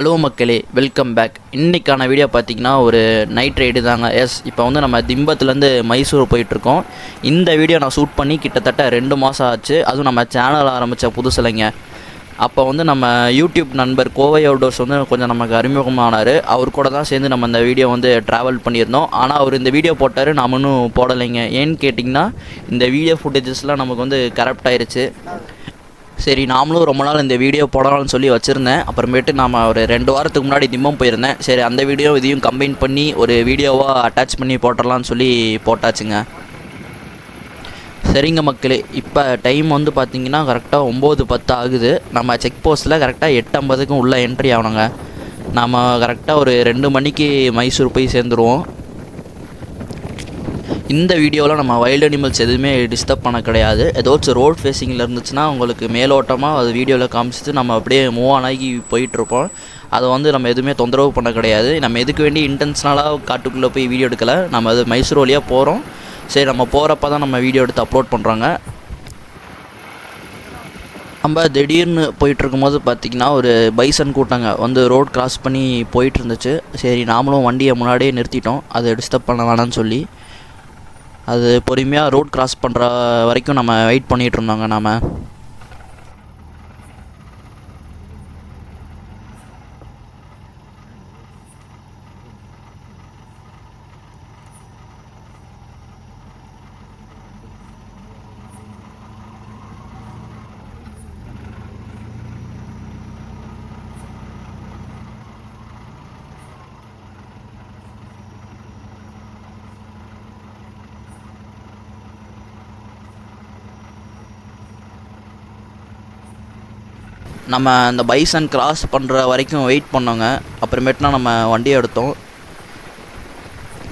Hello மக்களே welcome back இன்றைக்கான video பார்த்தீங்கன்னா ஒரு நைட் ரைடு தாங்க. எஸ் இப்போ வந்து நம்ம திம்பத்துலேருந்து மைசூர் போயிட்டுருக்கோம். இந்த வீடியோ நான் ஷூட் பண்ணி கிட்டத்தட்ட ரெண்டு மாதம் ஆச்சு. அதுவும் நம்ம சேனல் ஆரம்பித்த புதுசுலைங்க. அப்போ வந்து நம்ம யூடியூப் நண்பர் கோவை அவுடோர்ஸ் வந்து கொஞ்சம் நமக்கு அறிமுகமானார். அவர் கூட தான் சேர்ந்து நம்ம இந்த வீடியோ வந்து ட்ராவல் பண்ணியிருந்தோம். ஆனால் அவர் இந்த வீடியோ போட்டார் நாம இன்னும் போடலைங்க. ஏன்னு கேட்டிங்கன்னா இந்த வீடியோ ஃபுட்டேஜஸ்லாம் நமக்கு வந்து கரெக்ட் ஆயிருச்சு. சரி நாமளும் ரொம்ப நாள் இந்த வீடியோ போடலாம்னு சொல்லி வச்சுருந்தேன். அப்புறமேட்டு நாம் ஒரு ரெண்டு வாரத்துக்கு முன்னாடி திம்பம் போயிருந்தேன். சரி அந்த வீடியோ இதையும் கம்பைன் பண்ணி ஒரு வீடியோவாக அட்டாச் பண்ணி போட்டுடலாம்னு சொல்லி போட்டாச்சுங்க. சரிங்க மக்களே இப்போ டைம் வந்து பார்த்திங்கன்னா கரெக்டாக ஒம்பது பத்து ஆகுது. நம்ம செக் போஸ்ட்டில் கரெக்டாக எட்டு ஐம்பதுக்கும் உள்ளே என்ட்ரி ஆகணுங்க. நாம் கரெக்டாக ஒரு ரெண்டு மணிக்கு மைசூர் போய் சேர்ந்துருவோம். இந்த வீடியோவில் நம்ம வைல்டு அனிமல்ஸ் எதுவுமே டிஸ்டர்ப் பண்ண கிடையாது. ஏதாச்சும் ரோட் ஃபேஸிங்கில் இருந்துச்சுன்னா உங்களுக்கு மேலோட்டமாக அது வீடியோவில் காமிச்சிட்டு நம்ம அப்படியே மூவ் ஆன் ஆகி போயிட்டுருப்போம். அதை வந்து நம்ம எதுவுமே தொந்தரவு பண்ண கிடையாது. நம்ம எதுக்கு வேண்டி இன்டென்ஷனலாக காட்டுக்குள்ளே போய் வீடியோ எடுக்கலை? நம்ம அது மைசூர் வழியாக போகிறோம் சரி நம்ம போகிறப்ப தான் நம்ம வீடியோ எடுத்து அப்லோட் பண்ணுறாங்க நம்ம திடீர்னு போயிட்டுருக்கும்போது பார்த்திங்கன்னா ஒரு பைசன் கூட்டங்க வந்து ரோட் கிராஸ் பண்ணி போயிட்டு இருந்துச்சு சரி நாமளும் வண்டியை முன்னாடியே நிறுத்திட்டோம். அதை டிஸ்டர்ப் பண்ண வேணாம்னு சொல்லி. அது பொறுமையாக ரோட் கிராஸ் பண்ணுற வரைக்கும் நம்ம வெயிட் பண்ணிகிட்டு இருந்தோங்க நாம். நம்ம அந்த பைசன் கிராஸ் பண்ணுற வரைக்கும் வெயிட் பண்ணோங்க. அப்புறமேட்டுனா நம்ம வண்டியை எடுத்தோம்.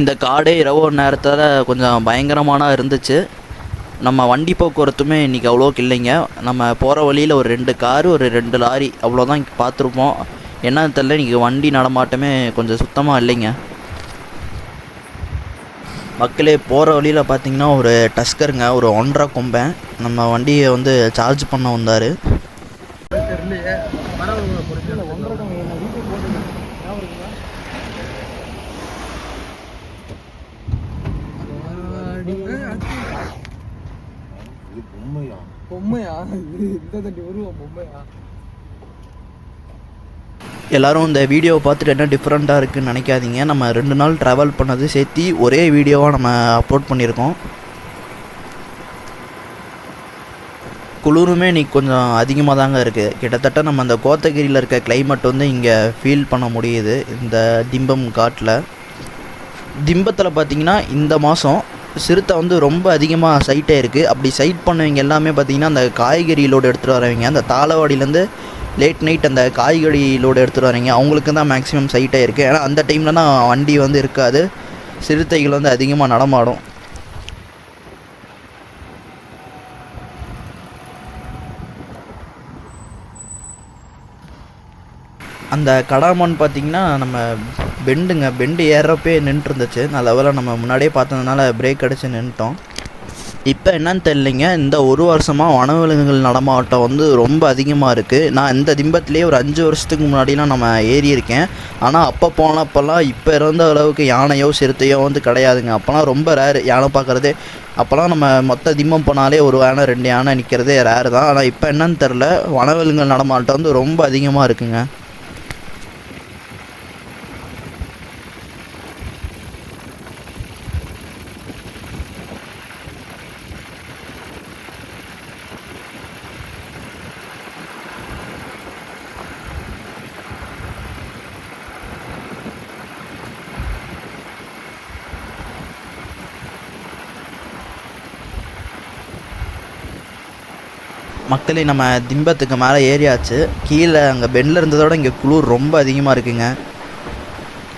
இந்த காடே இரவு நேரத்தில் கொஞ்சம் பயங்கரமான இருந்துச்சு. நம்ம வண்டி போக்குவரத்துமே இன்றைக்கி அவ்வளோக்கு இல்லைங்க. நம்ம போகிற வழியில் ஒரு ரெண்டு காரு ஒரு ரெண்டு லாரி அவ்வளோதான் பார்த்துருப்போம். என்னன்னு தெரில இன்றைக்கி வண்டி நடமாட்டமே கொஞ்சம் சுத்தமாக இல்லைங்க. மக்களே போகிற வழியில் பார்த்தீங்கன்னா ஒரு டஸ்கருங்க ஒரு ஒன்றரை கொம்பேன். நம்ம வண்டியை வந்து சார்ஜ் பண்ண வந்தார். இந்த தண்டி உருவம் பொம்மையா எல்லாரும் இந்த வீடியோவை பார்த்துட்டு என்ன டிஃப்ரெண்ட்டாக இருக்குன்னு நினைக்காதீங்க. நம்ம ரெண்டு நாள் ட்ராவல் பண்ணது சேர்த்து ஒரே வீடியோவாக நம்ம அப்லோட் பண்ணியிருக்கோம். குளிருமே இன்னைக்கு கொஞ்சம் அதிகமாக தாங்க இருக்குது கிட்டத்தட்ட நம்ம அந்த கோத்தகிரியில் இருக்க கிளைமேட் வந்து இங்கே ஃபீல் பண்ண முடியுது. இந்த திம்பம் காட்டில். திம்பத்தில் பார்த்தீங்கன்னா இந்த மாதம் சிறுத்தை வந்து ரொம்ப அதிகமாக சைட்டே இருக்குது அப்படி சைட் பண்ணவங்க எல்லாமே பார்த்தீங்கன்னா அந்த காய்கறி லோடு எடுத்துகிட்டு வரவங்க அந்த தாளவாடியிலேருந்து லேட் நைட் அந்த காய்கறி லோடு எடுத்துகிட்டு வரீங்க அவங்களுக்கு தான் மேக்ஸிமம் சைட்டே இருக்குது ஏன்னா அந்த டைமில் தான் வண்டி வந்து இருக்காது. சிறுத்தைகள் வந்து அதிகமாக நடமாடும். அந்த கடாமன் பார்த்திங்கன்னா நம்ம பெண்டுங்க பெண்டு ஏறுறப்பே நின்றுட்டு இருந்துச்சு நல்ல வேளை நம்ம முன்னாடியே பார்த்ததுனால பிரேக் அடித்து நின்றுட்டோம் இப்போ என்னன்னு தெரியலைங்க இந்த ஒரு வருஷமாக வனவிலங்குகள் நடமாட்டம் வந்து ரொம்ப அதிகமாக இருக்குது நான் இந்த திம்பத்துலேயே ஒரு அஞ்சு வருஷத்துக்கு முன்னாடிலாம் நம்ம ஏறி இருக்கேன் ஆனால் அப்போ போனப்போல்லாம் இப்போ இருந்த அளவுக்கு யானையோ சிறுத்தையோ வந்து கிடையாதுங்க. அப்போல்லாம் ரொம்ப ரேரு யானை பார்க்குறதே அப்போல்லாம் நம்ம மொத்த திம்பம் போனாலே ஒரு யானை ரெண்டு யானை நிற்கிறதே ரேர் தான். ஆனால் இப்போ என்னன்னு தெரில வனவிலங்குகள் நடமாட்டம் வந்து ரொம்ப அதிகமாக இருக்குங்க. மக்களே நம்ம திம்பத்துக்கு மேலே ஏறியாச்சு. கீழே அங்கே பெண்டில் இருந்ததோட இங்கே குளிர் ரொம்ப அதிகமாக இருக்குங்க.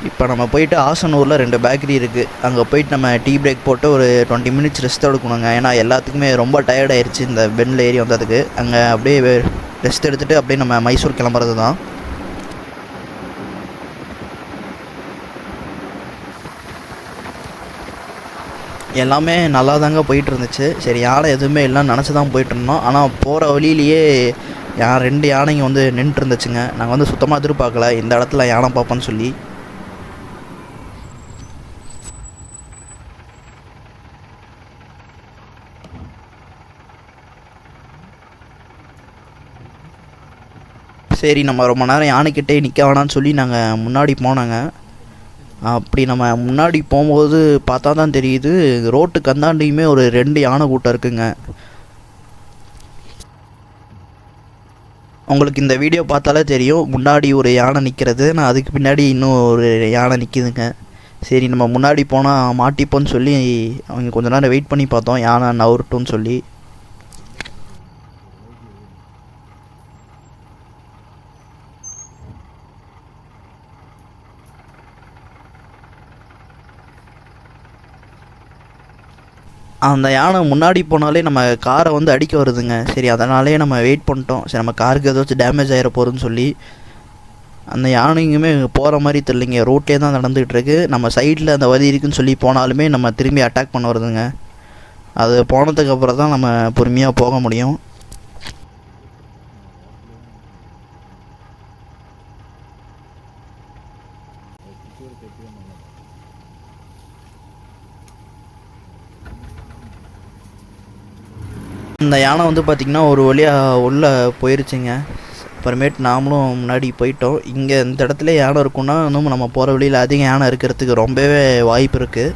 இப்போ நம்ம போயிட்டு ஆசனூரில் ரெண்டு பேக்கரி இருக்குது அங்கே போயிட்டு நம்ம டீ பிரேக் போட்டு ஒரு டுவெண்ட்டி மினிட்ஸ் ரெஸ்ட் எடுக்கணுங்க. ஏன்னா எல்லாத்துக்குமே ரொம்ப டயர்டாயிருச்சு இந்த பெண்டில் ஏறி வந்ததுக்கு. அங்கே அப்படியே ரெஸ்ட் எடுத்துகிட்டு அப்படியே நம்ம மைசூர் கிளம்புறது தான் எல்லாமே நல்லா தாங்க போயிட்டு இருந்துச்சு சரி யானை எதுவுமே இல்லைன்னு நினச்சி தான் போயிட்டுருந்தோம். ஆனால் போகிற வழியிலேயே யா ரெண்டு யானைங்க வந்து நின்றுட்டு இருந்துச்சுங்க நாங்கள் வந்து சுத்தமாக எதிர்பார்க்கல. இந்த இடத்துல யானை பார்ப்போன்னு சொல்லி. சரி நம்ம ரொம்ப நேரம் யானைக்கிட்டே நிற்க வேணான்னு சொல்லி நாங்கள் முன்னாடி போனாங்க. அப்படி நம்ம முன்னாடி போகும்போது பார்த்தா தான் தெரியுது ரோட்டுக்கு அந்தாண்டியுமே ஒரு ரெண்டு யானை கூட்டம் இருக்குங்க. உங்களுக்கு இந்த வீடியோ பார்த்தாலே தெரியும் முன்னாடி ஒரு யானை நிற்கிறது நான் அதுக்கு பின்னாடி இன்னும் ஒரு யானை நிற்கிதுங்க சரி நம்ம முன்னாடி போனால் மாட்டிப்போன்னு சொல்லி அவங்க கொஞ்ச நேரம் வெயிட் பண்ணி பார்த்தோம் யானை நவரட்டும்னு சொல்லி. அந்த யானை முன்னாடி போனாலே நம்ம காரை வந்து அடிக்க வருதுங்க. சரி அதனாலே நம்ம வெயிட் பண்ணிட்டோம். சரி நம்ம காருக்கு ஏதாச்சும் டேமேஜ் ஆகிட போகுதுன்னு சொல்லி அந்த யானைங்குமே போகிற மாதிரி தெரியலைங்க. ரோட்லேயே தான் நடந்துகிட்ருக்கு நம்ம சைடில் அந்த வழி இருக்குன்னு சொல்லி போனாலுமே நம்ம திரும்பி அட்டாக் பண்ண வருதுங்க. அது போனதுக்கப்புறம் தான் நம்ம பொறுமையாக போக முடியும். இந்த யானை வந்து பார்த்திங்கன்னா ஒரு வழியாக உள்ளே போயிருச்சுங்க. அப்புறமேட்டு நாமளும் முன்னாடி போயிட்டோம். இங்கே இந்த இடத்துல யானை இருக்குன்னா இன்னும் நம்ம போகிற வழியில் அதிக யானை இருக்கிறதுக்கு ரொம்பவே வாய்ப்பு இருக்குது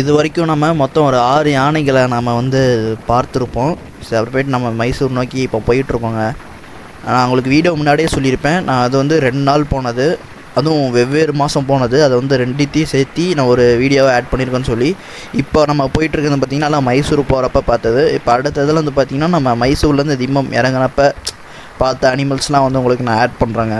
இது வரைக்கும் நம்ம மொத்தம் ஒரு ஆறு யானைகளை நம்ம வந்து பார்த்துருப்போம். சரி அப்புறமேட்டு நம்ம மைசூர் நோக்கி இப்போ போயிட்டுருக்கோங்க. நான் உங்களுக்கு வீடியோ முன்னாடியே சொல்லியிருப்பேன். நான் அது வந்து ரெண்டு நாள் போனது. அதுவும் வெவ்வேறு மாதம் போனது. அதை வந்து ரெண்டுத்தையும் சேர்த்து நான் ஒரு வீடியோவை ஆட் பண்ணியிருக்கேன்னு சொல்லி இப்போ நம்ம போயிட்டுருக்கிறது பார்த்திங்கன்னா நான் மைசூர் போகிறப்ப பார்த்தது. இப்போ அடுத்ததில் வந்து பார்த்திங்கன்னா நம்ம மைசூர்லேருந்து திம்மம் இறங்குனப்ப பார்த்த அனிமல்ஸ்லாம் வந்து உங்களுக்கு நான் ஆட் பண்ணுறேங்க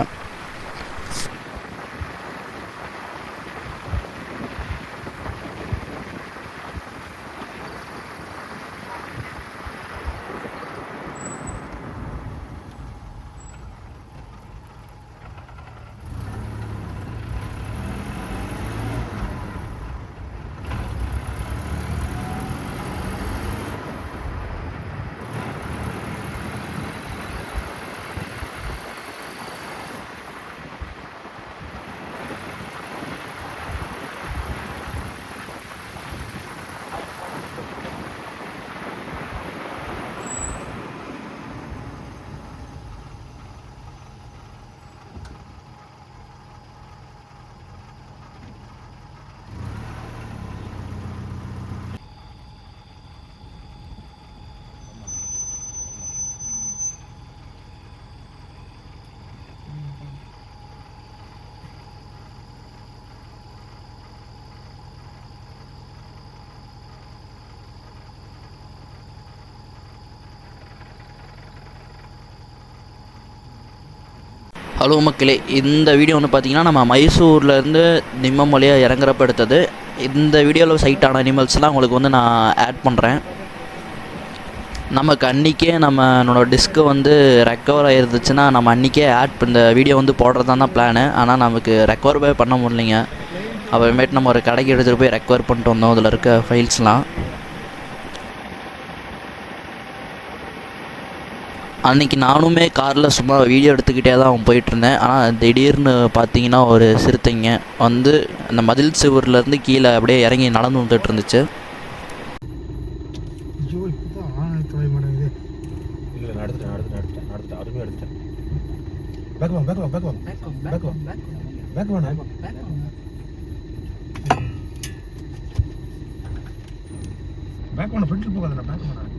ஹலோ மக்களே இந்த வீடியோ வந்து பார்த்தீங்கன்னா நம்ம மைசூர்லேருந்து நிம்மம் வழியாக இறங்குறப்ப எடுத்தது. இந்த வீடியோவில் சைட்டான அனிமல்ஸ்லாம் உங்களுக்கு வந்து நான் ஆட் பண்ணுறேன் நமக்கு அன்றைக்கே நம்ம என்னோடய டிஸ்க்கு வந்து ரெக்கவர் ஆகிருந்துச்சுன்னா நம்ம அன்றைக்கே ஆட் இந்த வீடியோ வந்து போடுறதான் தான் பிளானு ஆனால் நமக்கு ரெக்கவர்வே பண்ண முடியலைங்க. அப்புறமேட்டு நம்ம ஒரு கடைக்கு எடுத்துகிட்டு போய் ரெக்கவர் பண்ணிட்டு வந்தோம். அதில் இருக்க ஃபைல்ஸ்லாம் அன்றைக்கி நானுமே காரில் சும்மா வீடியோ எடுத்துக்கிட்டே தான் போயிட்டு இருந்தேன் ஆனால் திடீர்னு பார்த்தீங்கன்னா ஒரு சிறுத்தைங்க வந்து அந்த மதில் சுவர்லேருந்து கீழே அப்படியே இறங்கி நடந்து வந்துட்டு இருந்துச்சு ஐயோ இப்போதான் ஆன தொலை மாட்டேங்குது. இல்லை நான் எடுத்துட்டேன் நான் எடுத்துட்டேன் நான் எடுத்துட்டேன் அதுவுமே எடுத்துட்டேன் பேக் வாங்க பேக் வாங்க பேக் வாங்க பேக் வாங்க பேக் வேணாம் பேக் வேணாம் ஃப்ரண்ட்டில் போகாதண்ணா பேக் வேணாம்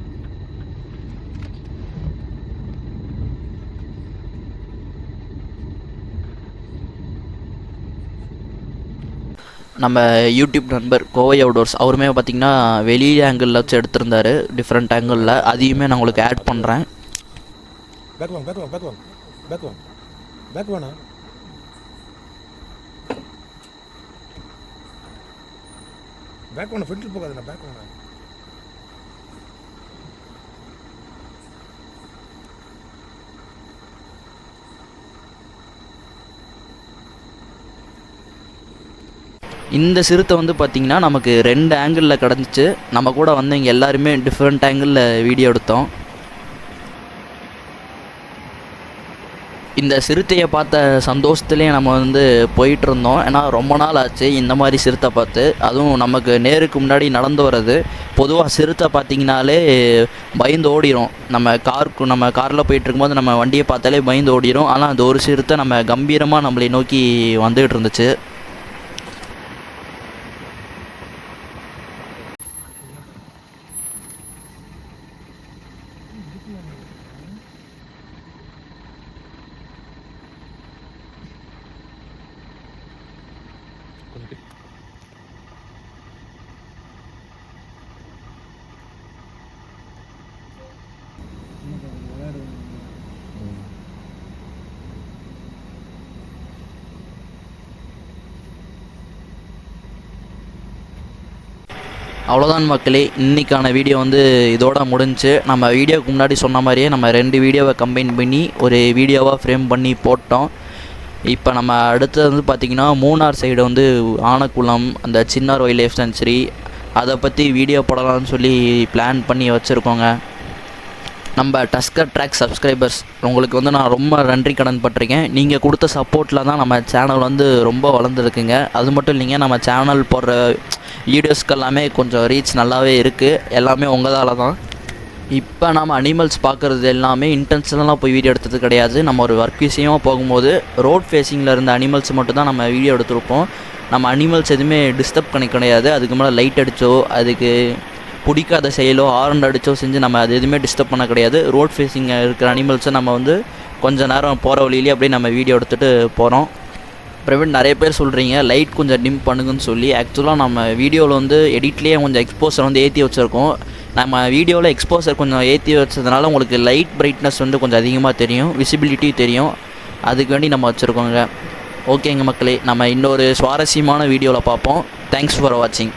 நம்ம யூடியூப் நண்பர் கோவை அவுடோர்ஸ் அவருமே பார்த்திங்கன்னா வெளி ஆங்கிளில் வச்சு எடுத்திருந்தார். டிஃப்ரெண்ட் ஆங்கிளில் அதையுமே நான் உங்களுக்கு ஆட் பண்ணுறேன் பேக் வாங்க பேக் வாங்க பேக் வாங்க பேக் வாங்க பேக் வேணாம் பேக் வேணா ஃப்ரண்ட்டில் போகாதுண்ணா பேக் வேணா இந்த சிறுத்தை வந்து பார்த்திங்கன்னா நமக்கு ரெண்டு ஆங்கிளில் கிடந்துச்சு. நம்ம கூட வந்தவங்க எல்லாருமே டிஃப்ரெண்ட் ஆங்கிளில் வீடியோ எடுத்தோம். இந்த சிறுத்தையை பார்த்த சந்தோஷத்துலேயே நம்ம வந்து போயிட்டுருந்தோம் ஏன்னா ரொம்ப நாள் ஆச்சு இந்த மாதிரி சிறுத்தை பார்த்து. அதுவும் நமக்கு நேருக்கு முன்னாடி நடந்து வர்றது. பொதுவாக சிறுத்தை பார்த்திங்கனாலே பயந்து ஓடிடும் நம்ம காருக்கு நம்ம காரில் போயிட்டுருக்கும்போது நம்ம வண்டியை பார்த்தாலே பயந்து ஓடிடும் ஆனால் அந்த ஒரு சிறுத்தை நம்ம கம்பீரமாக நம்மளை நோக்கி வந்துகிட்டு இருந்துச்சு கொஞ்சம் அவ்வளோதான் மக்களே. இன்றைக்கான வீடியோ வந்து இதோட முடிஞ்சு நம்ம வீடியோக்கு முன்னாடி சொன்ன மாதிரியே நம்ம ரெண்டு வீடியோவை கம்பைன் பண்ணி ஒரு வீடியோவாக ஃப்ரேம் பண்ணி போட்டோம். இப்போ நம்ம அடுத்தது வந்து பார்த்திங்கன்னா மூணார் சைடு வந்து ஆனக்குளம் அந்த சின்னார் வைல்ட் லைஃப் சென்ச்சுரி அதை பற்றி வீடியோ போடலாம்னு சொல்லி பிளான் பண்ணி வச்சுருக்கோங்க. நம்ம டஸ்கர் ட்ராக் சப்ஸ்கிரைபர்ஸ் உங்களுக்கு வந்து நான் ரொம்ப நன்றி கடன் பட்டிருக்கேன். நீங்கள் கொடுத்த சப்போர்ட்டில் தான் நம்ம சேனல் வந்து ரொம்ப வளர்ந்துருக்குங்க. அது மட்டும் இல்லைங்க நம்ம சேனல் போடுற வீடியோஸ்க்கு எல்லாமே கொஞ்சம் ரீச் நல்லாவே இருக்குது எல்லாமே உங்களால் தான் இப்போ நம்ம அனிமல்ஸ் பார்க்குறது எல்லாமே இன்டென்ஷனலாக போய் வீடியோ எடுத்தது கிடையாது. நம்ம ஒரு ஒர்க் விஷயமாக போகும்போது ரோட் ஃபேஸிங்கில் இருந்த அனிமல்ஸ் மட்டும் தான் நம்ம வீடியோ எடுத்திருப்போம். நம்ம அனிமல்ஸ் எதுவுமே டிஸ்டர்ப் பண்ண கிடையாது. அதுக்கு மேலே லைட் அடித்தோ அதுக்கு பிடிக்காத செயலோ ஆரண்ட் அடித்தோ செஞ்சு நம்ம அது எதுவுமே டிஸ்டர்ப் பண்ண கிடையாது. ரோட் ஃபேஸிங் இருக்கிற அனிமல்ஸை நம்ம வந்து கொஞ்சம் நேரம் போகிற வழியிலேயே அப்படியே நம்ம வீடியோ எடுத்துகிட்டு போகிறோம் பிரவீன் நிறைய பேர் சொல்கிறீங்க லைட் கொஞ்சம் டிம் பண்ணுங்கன்னு சொல்லி. ஆக்சுவலாக நம்ம வீடியோவில் வந்து எடிட்லேயே கொஞ்சம் எக்ஸ்போசர் வந்து ஏற்றி வச்சுருக்கோம். நம்ம வீடியோவில் எக்ஸ்போசர் கொஞ்சம் ஏற்றி வச்சதுனால உங்களுக்கு லைட் பிரைட்னஸ் வந்து கொஞ்சம் அதிகமாக தெரியும். விசிபிலிட்டி தெரியும். அதுக்கு வேண்டி நம்ம வச்சுருக்கோங்க. ஓகேங்க மக்களே நம்ம இன்னொரு சுவாரஸ்யமான வீடியோவில் பார்ப்போம். தேங்க்ஸ் ஃபார் வாட்சிங்